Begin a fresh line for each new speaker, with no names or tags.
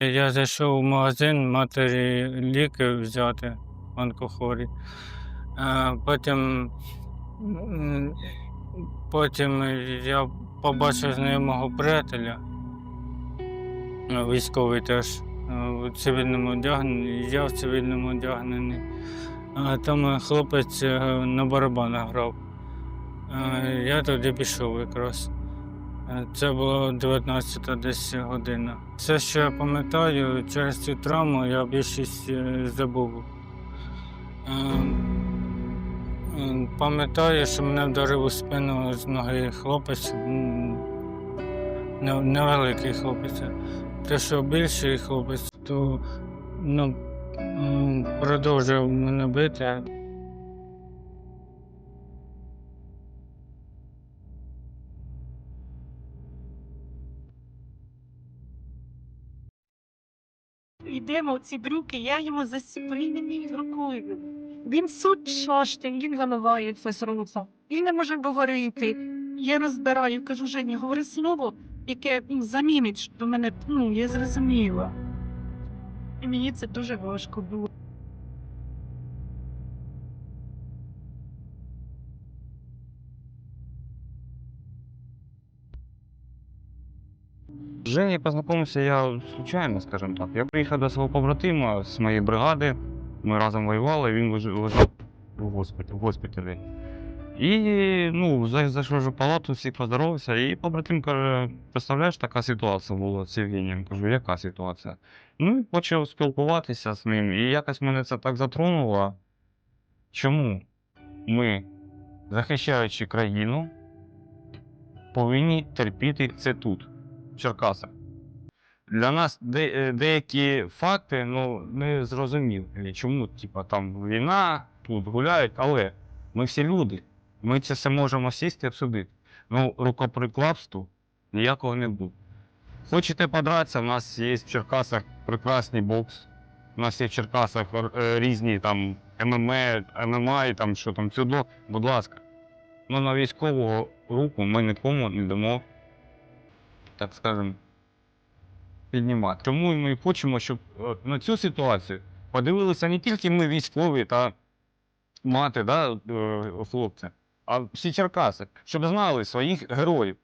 Я зайшов в магазин матері ліки взяти онкохворі. Потім, потім я побачив знайомого приятеля, е, військовий теж у цивільному одягненні, я в цивільному одягненні. Там хлопець е, на барабанах грав. Я туди пішов якраз. Е, Це було 19 десь година. Все, що я пам'ятаю, через цю травму я більшість е, забув. Е, Пам'ятаю, що мене вдарив у спину з ноги хлопець, невеликий хлопець. Те, що більший хлопець, то ну, продовжив мене бити.
Йдемо ці брюки, я йому засіплений рукою. Він суть шашти, він вимиває з руса. Він не може говорити. Я розбираю, кажу, Жені, говори слово, яке ну, замінить що мене, ну, я зрозуміла. І мені це дуже важко було.
З Женей познайомився я случайно, скажімо так. Я приїхав до свого побратима з моєї бригади. Ми разом воювали, він лежав в госпіталі. Госпіталі. І ну, зайшов в палату, всіх поздоровався, і побратим каже, представляєш, така ситуація була з Євгенієм. Кажу, яка ситуація? Ну і почав спілкуватися з ним. І якось мене це так затронуло. Чому ми, захищаючи країну, повинні терпіти це тут, Черкасах? Для нас де, е, деякі факти ну, не зрозумілі. Чому типа, там війна, тут гуляють, але ми всі люди. Ми це все можемо сісти і обсудити. Ну, рукоприкладству ніякого не буде. Хочете подратися, в нас є в Черкасах прекрасний бокс. У нас є в Черкасах е, різні там ММА, ММА і там що там дзюдо. Будь ласка. Ну на військову руку ми нікому не дамо, так скажемо, піднімати. Тому ми хочемо, щоб е, на цю ситуацію подивилися не тільки ми військові та мати, да, хлопця, хлопці, а всі Черкаси, щоб знали своїх героїв.